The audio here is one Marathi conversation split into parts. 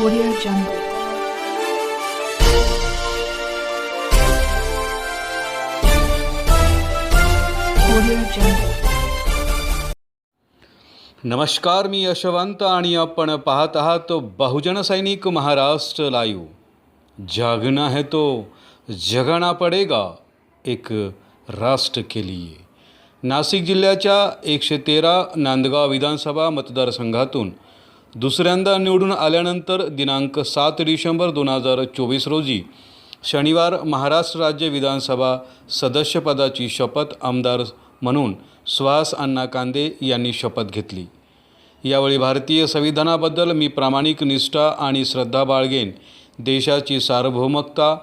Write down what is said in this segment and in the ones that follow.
Audio Jungle. नमस्कार मी यशवंत आणि आपण पाहत आहात बहुजन सैनिक महाराष्ट्र लाईव्ह जागना है तो जगना पडेगा एक राष्ट्र के लिए. नाशिक जिल्ह्याच्या एकशे तेरा नांदगाव विधानसभा मतदारसंघातून दुसऱ्यांदा निवडून आल्यानंतर दिनांक सात डिसेंबर दोन हजार चोवीस रोजी शनिवार महाराष्ट्र राज्य विधानसभा सदस्यपदाची शपथ आमदार म्हणून सुहास अण्णा कांदे यांनी शपथ घेतली. यावेळी भारतीय संविधानाबद्दल मी प्रामाणिक निष्ठा आणि श्रद्धा बाळगेन. देशाची सार्वभौमकता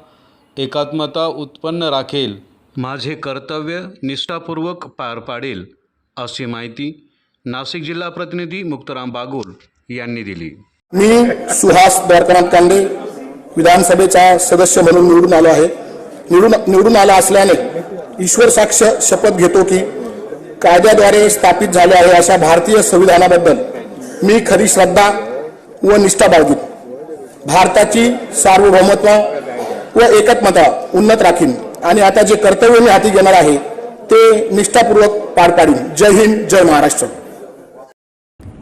एकात्मता उत्पन्न राखेल. माझे कर्तव्य निष्ठापूर्वक पार पाडेल अशी माहिती नाशिक जिल्हा प्रतिनिधी मुक्ताराम बागुल. यांनी दिली. मी सुहास द्वारकानाथ कांडे विधानसभेचा सदस्य म्हणून निवडून आलो आहे. निवडून निवडून आला असल्याने ईश्वर साक्ष शपथ घेतो की कायद्याद्वारे स्थापित झाले आहे अशा भारतीय संविधानाबद्दल मी खरी श्रद्धा व निष्ठा बाळगीन. भारताची सार्वभौमत्व व एकत्मता उन्नत राखीन. आणि आता जे कर्तव्य मी हाती घेणार आहे ते निष्ठापूर्वक पार पाडीन. जय हिंद जय महाराष्ट्र.